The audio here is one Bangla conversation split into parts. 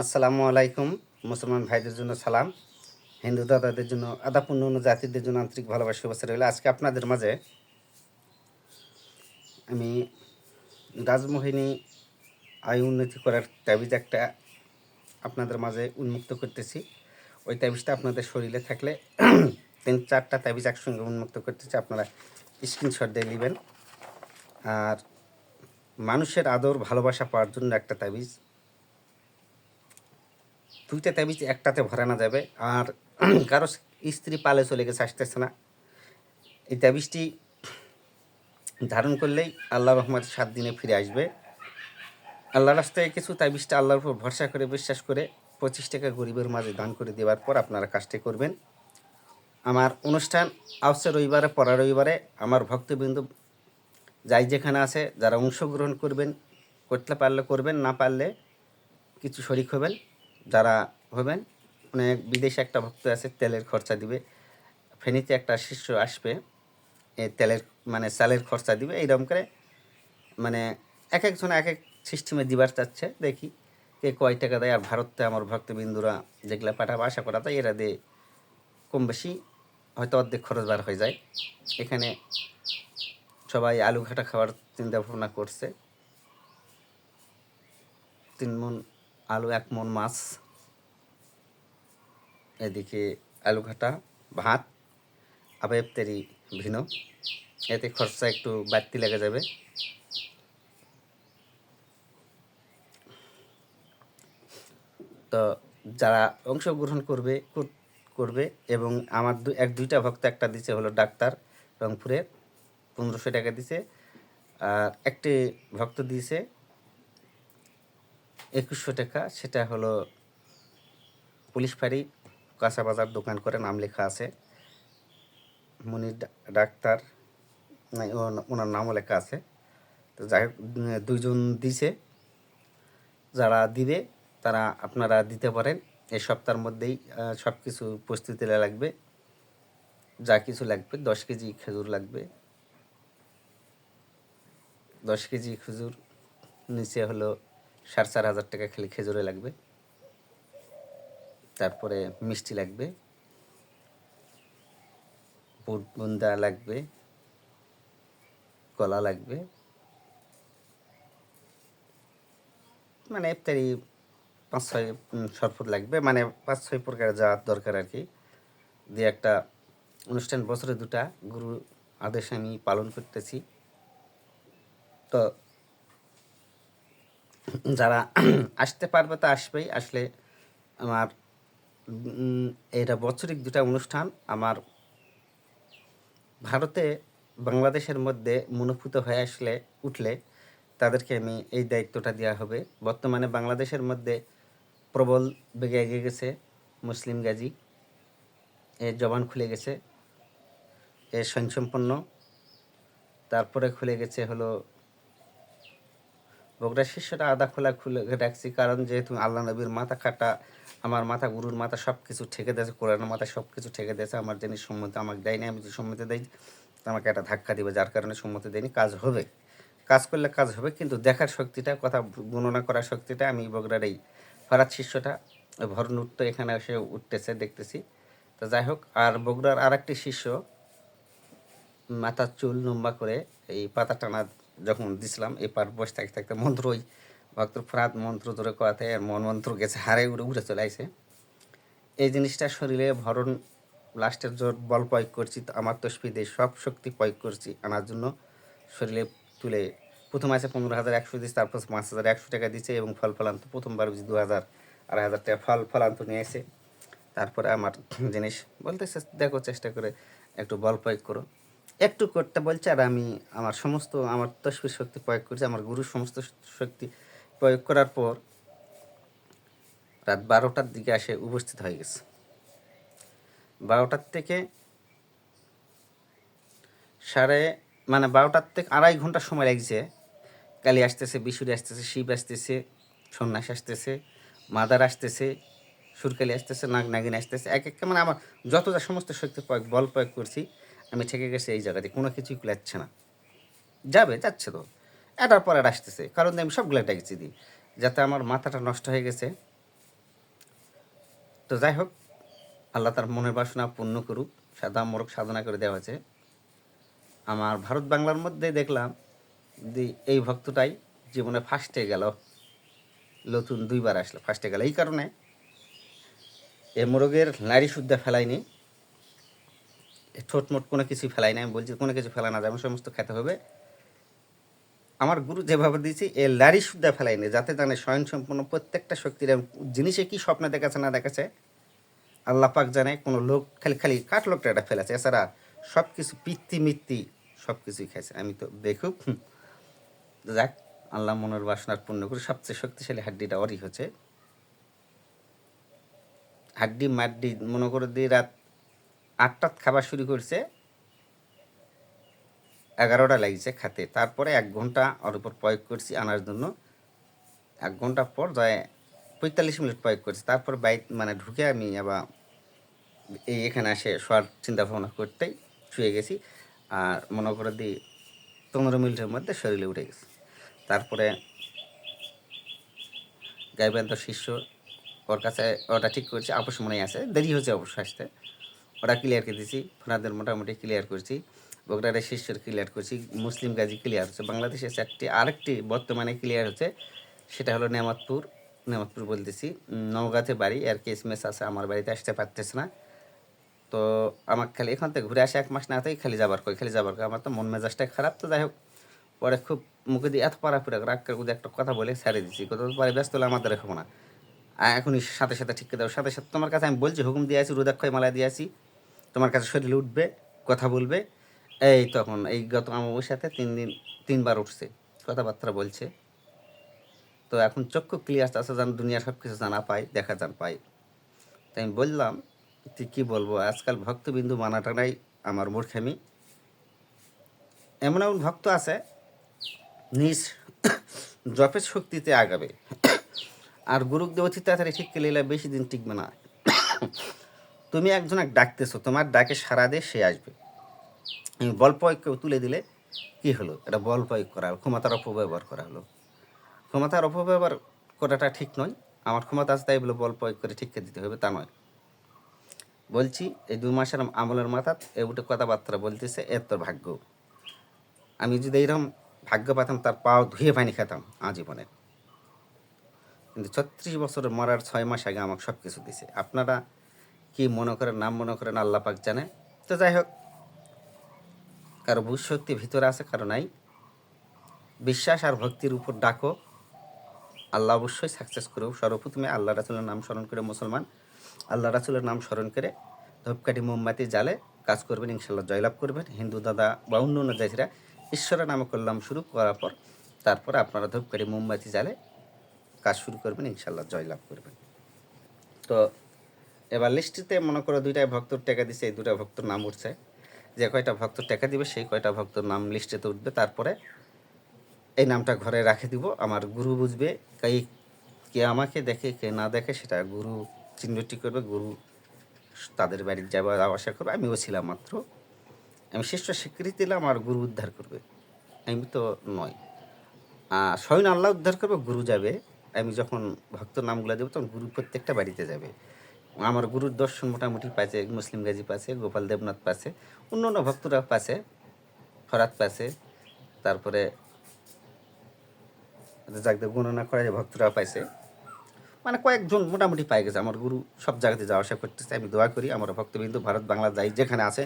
আসসালামু আলাইকুম, মুসলমান ভাইদের জন্য সালাম, হিন্দু দাদাদের জন্য, আদাপূর্ণ অন্য জাতিদের জন্য আন্তরিক ভালোবাসা, শুভেচ্ছা রইল। আজকে আপনাদের মাঝে আমি রাজমোহিনী আয় উন্নতি করার তাবিজ একটা আপনাদের মাঝে উন্মুক্ত করতেছি। ওই তাবিজটা আপনাদের শরীরে থাকলে তিন চারটা তাবিজ একসঙ্গে উন্মুক্ত করতেছি, আপনারা স্ক্রিনশট দিয়ে নেবেন। আর মানুষের আদর, ভালোবাসা পাওয়ার জন্য একটা তাবিজ। দুইটা তাবিজ একটাতে ভরানো যাবে। আর কারও স্ত্রী পালে চলে গেছে, আসতেছে না। এই তাবিজটি ধারণ করলেই আল্লাহ রহমত সাত দিনে ফিরে আসবে। আল্লাহ রাস্তায় কিছু তাবিজটা আল্লাহর উপর ভরসা করে, বিশ্বাস করে পঁচিশ টাকা গরিবের মাঝে দান করে দেওয়ার পর আপনারা কাজটি করবেন। আমার অনুষ্ঠান আসছে রবিবারে পরা রবিবারে। আমার ভক্তবৃন্দ যাই যেখানে আছে, যারা অংশগ্রহণ করবেন করতে পারলে করবেন, না পারলে কিছু শরিক হবেন। যারা হবেন অনেক বিদেশে একটা ভক্ত আছে, তেলের খরচা দিবে। ফেনীতে একটা শিষ্য আসবে এই তেলের মানে চালের খরচা দিবে, এইরকম করে মানে এক একজন এক এক সিস্টেমে দিবার চাচ্ছে, দেখি কে কয় টাকা দেয়। আর ভারতে আমার ভক্তবিন্দুরা যেগুলো পাঠাবো, আশা করা যায়, এরা দিয়ে কম বেশি হয়তো অর্ধেক খরচ বার হয়ে যায়। এখানে সবাই আলু ঘাটা খাওয়ার চিন্তা ভাবনা করছে। তিন মন আলু এক মন মাছ, এদিকে আলু ঘাটা, ভাত আবার ইফতারি ভিনো। এতে খরচা একটু বাড়তি লেগে যাবে। তো যারা অংশগ্রহণ করবে, কর- করবে এবং আমার দু, এক দুইটা ভক্ত একটা দিছে হলো ডাক্তার রংপুরের, পনেরোশো টাকা দিছে। আর একটি ভক্ত দিয়েছে একুশশো টাকা, সেটা হলো পুলিশ ফাঁড়ি, কাঁচা বাজার দোকান করে নাম লেখা আছে। মনির ডাক্তার ওনার নামও লেখা আছে। তো যাই হোক দুইজন দিছে। যারা দিবে, তারা আপনারা দিতে পারেন। এই সপ্তাহের মধ্যেই সব কিছু প্রস্তুতি লাগবে। যা কিছু লাগবে, দশ কেজি খেজুর লাগবে। দশ কেজি খেজুর, নিচে হলো সাড়ে চার হাজার টাকা খালি খেজুরে লাগবে। তারপরে মিষ্টি লাগবে। বুট বুন্দা লাগবে। কলা লাগবে। মানে ইফতারি পাঁচ ছয় শরবত লাগবে। মানে পাঁচ ছয় প্রকার যাওয়ার দরকার আর কি। দিয়ে একটা অনুষ্ঠান বছরে দুটা। গুরু আদেশ আমি পালন করতেছি। তো যারা আসতে পারবে তা আসবেই। আসলে আমার এটা বছরিক দুটা অনুষ্ঠান। আমার ভারতে বাংলাদেশের মধ্যে মনোভূত হয়ে আসলে উঠলে তাদেরকে আমি এই দায়িত্বটা দেওয়া হবে। বর্তমানে বাংলাদেশের মধ্যে প্রবল বেগে এগিয়ে গেছে মুসলিম গাজী। এর জবান খুলে গেছে এর স্বয়ংসম্পন্ন। তারপরে খুলে গেছে হলো বগুড়ার শিষ্যটা আদা খোলা খুলে রাখছি, কারণ যেহেতু আল্লাহ নবীর মাথা কাটা আমার মাথা, গুরুর মাথা সব কিছু ঠেকে দিয়েছে, কোরআনের মাথা সব কিছু ঠেকে দিয়েছে, আমার যিনি সম্মতি আমাকে দেয়নি, আমি যদি সম্মতি দেয় আমাকে একটা ধাক্কা দিবে, যার কারণে সম্মতি দেয়নি, কাজ হবে। কাজ করলে কাজ হবে, কিন্তু দেখার শক্তিটা, কথা গণনা করার শক্তিটা, আমি বগুড়ার এই ফরাত শিষ্যটা ভরণ উঠতে এখানে এসে উঠতেছে, দেখতেছি। তো যাই হোক, আর বগুড়ার আর একটি শিষ্য মাথার চুল লম্বা করে এই পাতা টানা যখন দিছিলাম, এই পার বসে থাকতে থাকতে মন্ত্র ওই ভক্তর ফরাত মন্ত্র ধরে কোয়াতে আর মন মন্ত্র গেছে হারে উড়ে উড়ে চলে আসে এই জিনিসটা শরীরে ভরণ, লাস্টের জোর বল প্রয়োগ করছি, তো আমার তসবি দিয়ে সব শক্তি প্রয়োগ করছি, আনার জন্য শরীরে তুলে প্রথম আছে পনেরো হাজার একশো দিচ্ছে তারপর পাঁচ হাজার একশো টাকা দিচ্ছে এবং ফল ফলান্ত প্রথমবার দু হাজার আড়াই হাজার টাকা ফল ফলান্ত নিয়ে এসে তারপরে আমার জিনিস বলতে দেখো চেষ্টা করে একটু বল প্রয়োগ করো। একটু করতে বলছে আর আমি আমার সমস্ত, আমার তসবির শক্তি প্রয়োগ করছি, আমার গুরুর সমস্ত শক্তি প্রয়োগ করার পর রাত বারোটার দিকে এসে উপস্থিত হয়ে গেছে। বারোটার থেকে সাড়ে মানে বারোটার থেকে আড়াই ঘণ্টা সময় লাগছে। কালি আসতেছে, বিশুরি আসতেছে, শিব আসতেছে, সন্ন্যাস আসতেছে, মাদার আসতেছে, সুরকালি আসতেছে নাগ নাগিন আসতেছে। এক একটা মানে আমার যত যা সমস্ত শক্তি প্রয়োগ, বল প্রয়োগ করছি আমি ঠেকে গেছি এই জায়গাতে, কোনো কিছুই কুলাচ্ছে না। যাবে, যাচ্ছে তো। এটার পর আর আসতেছে। কারণ আমি সবগুলো ট্যাক্সি দিই যাতে আমার মাথাটা নষ্ট হয়ে গেছে। তো যাই হোক, আল্লাহ তার মনের বাসনা পূর্ণ করুক। সাদা মোরগ সাধনা করে দেওয়া হয়েছে। আমার ভারত বাংলার মধ্যে দেখলাম যে এই ভক্তটাই জীবনে ফার্স্টে গেল। নতুন দুইবার আসলো। ফার্স্টে গেল। এই কারণে এ মোরগের নারী শুদ্ধা ফেলায়নি। ঠোঁটমোট কোনো কিছু ফেলাই না আমি বলছি, কোনো কিছু ফেলা না যাবে সমস্ত খেতে হবে। আমার গুরু যেভাবে দিয়েছি, এ লারি সুদ্ধা ফেলাই ফেলাইনি যাতে জানে স্বয়ং সম্পূর্ণ প্রত্যেকটা শক্তির জিনিসে কি স্বপ্নে দেখাচ্ছে, না দেখাচ্ছে। আল্লাহ পাক জানে, কোনো লোক খালি খালি কাঠ লোকটা এটা ফেলেছে। এছাড়া সব কিছু পিত্তি মিত্তি সব কিছুই খাইছে। আমি তো দেখুক যাক, আল্লাহ মনের বাসনার পূর্ণ করে সবচেয়ে শক্তিশালী হাড্ডিটা ওরই হচ্ছে। হাড্ডি, মাড্ডি, মনে করে দিয়ে রাত আটটাত খাবার শুরু করছে, এগারোটা লাগছে খাতে। তারপরে এক ঘণ্টা ওর উপর প্রয়োগ করছি আনার জন্য। এক ঘণ্টা পর যায় পঁয়তাল্লিশ মিনিট প্রয়োগ করছি। তারপর বাইক মানে ঢুকে আমি আবার এই এখানে এসে শোয়ার চিন্তা ভাবনা করতেই শুয়ে গেছি। আর মনে করে দিই পনেরো মিনিটের মধ্যে শরীরে উঠে গেছে। তারপরে গাইবেন্দ্র শিষ্য ওর কাছে ওটা ঠিক করছে আপোষ মনে আছে, দেরি হয়েছে অবশ্য আসতে। ওটা ক্লিয়ার করে দিয়েছি, ফোনাদের মোটামুটি ক্লিয়ার করছি, বগুড়ার শিষ্যর ক্লিয়ার করছি, মুসলিম গাজী ক্লিয়ার হচ্ছে বাংলাদেশে চারটি, আরেকটি বর্তমানে ক্লিয়ার হচ্ছে, সেটা হলো নেমাতপুর নেমাতপুর বলতেছি নওগাঁতে বাড়ি, আর কি এসএমএস আছে, আমার বাড়িতে আসতে পারতেছে না। তো আমার খালি এখান থেকে ঘুরে আসে এক মাস না হতেই খালি যাবার কই খালি যাবার কই আমার তো মন মেজাজটা খারাপ, তো যাই হোক, পরে খুব মুখে দিয়ে এত পাড়া পুরা রাগ করে একটা কথা বলে ছেড়ে দিচ্ছি কত পরে ব্যস্ত হলে আমাদের রেখো না। এখনই সাথে সাথে ঠিক করে দেবো, সাথে সাথে তোমার কাছে আমি বলছি, হুকুম দিয়ে আসি রুদাক্ষয় মালা দিয়ে আসি তোমার কাছে শরীরে উঠবে, কথা বলবে। এই তখন, এই গত সাথে তিন দিন, তিনবার উঠছে, কথাবার্তা বলছে। তো এখন চক্ষু ক্লিয়ার আছে যেন দুনিয়া সব কিছু জানা পাই, দেখা যান পাই। তাই আমি বললাম তুই কী বলব, আজকাল ভক্তবিন্দু মানাটাই আমার মূর্খামি এমন এমন ভক্ত আছে, নিজ জপের শক্তিতে আগাবে। আর গুরুক দেবতী তাড়াতাড়ি ঠিক কেলে বেশি দিন টিকবে না। তুমি একজন এক ডাকতেছো, তোমার ডাকে সারা দিয়ে সে আসবে। বল প্রয়োগ করে তুলে দিলে কি হলো? এটা বল প্রয়োগ করা হলো, ক্ষমতার অপব্যবহার করা হলো। ক্ষমতার অপব্যবহার করাটা ঠিক নয়, আমার ক্ষমতা আছে তাই বলে বল প্রয়োগ করে ঠিককে দিতে হবে, তা নয়। বলছি, এই দু মাসের আমলের মাথাত এ উঠে কথাবার্তা বলতেছে, এর তোর ভাগ্য। আমি যদি এইরকম ভাগ্য পেতাম, তার পাও ধুয়ে পানি খেতাম আজীবনে। কিন্তু ছত্রিশ বছরের মরার ছয় মাস আগে আমাকে সব কিছু দিছে। আপনারা কি মনে করেন নাম মনে করেন আল্লাহ পাক জানে। তো যাই হোক, কারও বুঝ শক্তি ভিতরে আছে, কারও নাই। বিশ্বাস আর ভক্তির উপর ডাকো। আল্লাহ অবশ্যই সাকসেস করো সর্বপ্রথমে আল্লাহ রাসুলের নাম স্মরণ করে মুসলমান। আল্লাহ রাসুলের নাম স্মরণ করে ধূপকাঠি, মোমবাতি জালে কাজ করবেন ইনশাল্লাহ জয়লাভ করবেন। হিন্দু দাদা বা অন্য অন্য জাতিরা ঈশ্বরের নামে করলাম শুরু করার পর, তারপর আপনারা ধূপকাঠি, মোমবাতি জালে কাজ শুরু করবেন ইনশাল্লাহ জয়লাভ করবেন। তো এবার লিস্টিতে মনে করো দুইটাই ভক্তর টাকা দিছে, এই দুটা ভক্তর নাম উঠছে। যে কয়টা ভক্ত টাকা দিবে, সেই কয়টা ভক্তর নাম লিস্টেতে উঠবে। তারপরে এই নামটা ঘরে রাখে দিব। আমার গুরু বুঝবে, কাই কে আমাকে দেখে, কে না দেখে, সেটা গুরু চিহ্নটি করবে, গুরু তাদের বাড়ি যাওয়া যাওয়া আসা করবে। আমিও ছিলাম মাত্র। আমি শিষ্য স্বীকৃতি দিলাম, আর গুরু উদ্ধার করবে। আমি তো নয়। আর স্বয়ং আল্লাহ উদ্ধার করবে, গুরু যাবে। আমি যখন ভক্ত নামগুলো দেবো, তখন গুরু প্রত্যেকটা বাড়িতে যাবে। আমার গুরুর দর্শন মোটামুটি পাচ্ছে মুসলিম গাজী পাচ্ছে গোপাল দেবনাথ পাচ্ছে অন্য অন্য ভক্তরা পাচ্ছে ফরাত পাচ্ছে তারপরে যাকদের গণনা করা ভক্তরা পাইছে। মানে কয়েকজন মোটামুটি পাই গেছে, আমার গুরু সব জায়গাতে যাওয়া আসা করতেছে, আমি দোয়া করি, আমার ভক্তবিন্দু ভারত বাংলা যাই যেখানে আছে,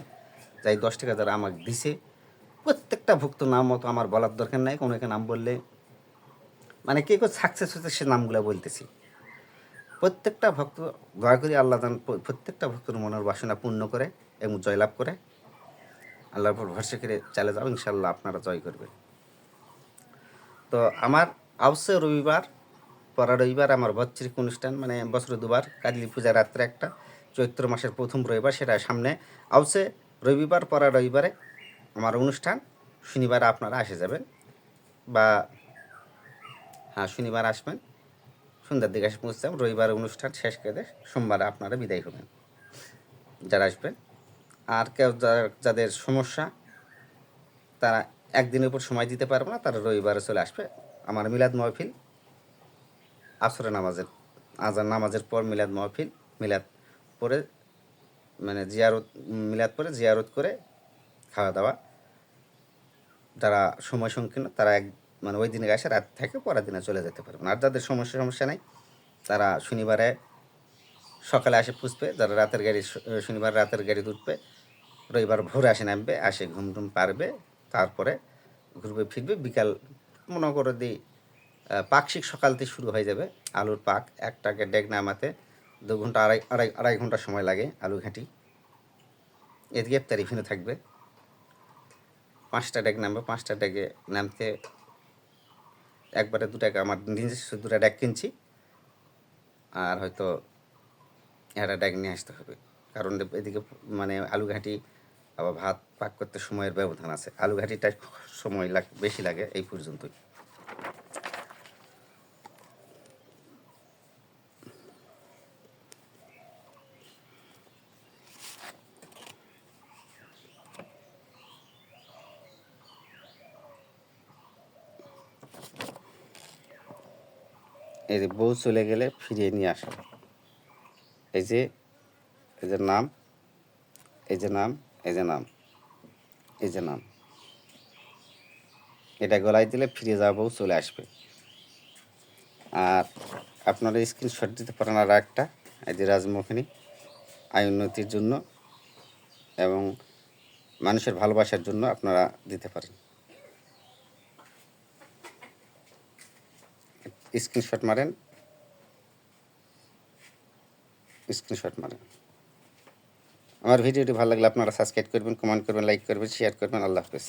যাই দশ টাকা যারা আমাকে দিছে, প্রত্যেকটা ভক্ত নাম মতো আমার বলার দরকার নাই, কোনো নাম বললে মানে কে কেউ সাকসেস হচ্ছে সে নামগুলো বলতেছি। প্রত্যেকটা ভক্ত, দয়া করি আল্লাহ প্রত্যেকটা ভক্তের মনের বাসনা পূর্ণ করে এবং জয়লাভ করে। আল্লাহর উপর ভরসা করে চালে যাও ইনশাল্লাহ আপনারা জয় করবেন তো আমার আউসে রবিবার পরা রবিবার আমার বাৎসরিক অনুষ্ঠান মানে বছরে দুবার কালী পূজা রাত্রে একটা, চৈত্র মাসের প্রথম রবিবার, সেটা সামনে। আউসে রবিবার পরা রবিবারে আমার অনুষ্ঠান, শনিবার আপনারা এসে যাবেন বা হ্যাঁ শনিবার আসবেন। সন্ধ্যার দিকে এসে পৌঁছতাম রবিবার অনুষ্ঠান শেষ করে সোমবার আপনারা বিদায় হবেন। যারা আসবেন, আর কেউ যাদের সমস্যা, তারা একদিনের উপর সময় দিতে পারবে না, তারা রবিবারে চলে আসবে। আমার মিলাদ মহফিল আসরে নামাজের, আজান নামাজের পর মিলাদ মহফিল, মিলাদ পরে মানে জিয়ারত, মিলাদ পরে জিয়ারত করে খাওয়া দাওয়া। যারা সময় সংকীর্ণ, তারা এক মানে ওই দিনে এসে রাত থেকে পরের দিনে চলে যেতে পারবেন আর যাদের সমস্যা সমস্যা নেই, তারা শনিবারে সকালে আসে পুষবে যারা রাতের গাড়ি শনিবার রাতের গাড়ি উঠবে রবিবার ভোরে আসে নামবে, আসে ঘুম টুম পারবে তারপরে ঘুরবে, ফিরবে, বিকাল মনে করে দিই পাকশিক সকাল থেকে শুরু হয়ে যাবে, আলুর পাক, একটাকে ডেক নামাতে দু ঘণ্টা, আড়াই আড়াই আড়াই ঘণ্টা সময় লাগে আলু ঘাঁটি। এদিকে ভিন্ন থাকবে। পাঁচটা ডেক নামবে, পাঁচটা ডেকে নামতে একবারে দু টাকা আমার নিজস্ব দুটা ড্যাগ কিনছি। আর হয়তো একটা ড্যাগ নিয়ে আসতে হবে। কারণ এদিকে মানে আলু ঘাঁটি, আবার ভাত পাক করতে সময়ের ব্যবধান আছে। আলু ঘাঁটিটা সময় লাগ বেশি লাগে এই পর্যন্তই। এই যে বউ চলে গেলে ফিরিয়ে নিয়ে আসা। এই যে এই যে নাম, এই যে নাম, এই যে নাম, এই যে নাম। এটা গলায় দিলে ফিরে যাওয়া বউ চলে আসবে। আর আপনারা স্ক্রিনশট দিতে পারেন আর একটা, এই যে রাজমোহিনী, আয় উন্নতির জন্য এবং মানুষের ভালোবাসার জন্য আপনারা দিতে পারেন। স্ক্রিনশট মারেন। স্ক্রিনশট মারেন। আমার ভিডিওটি ভালো লাগলে আপনারা সাবস্ক্রাইব করবেন, কমেন্ট করবেন, লাইক করবেন, শেয়ার করবেন। আল্লাহ হাফেজ।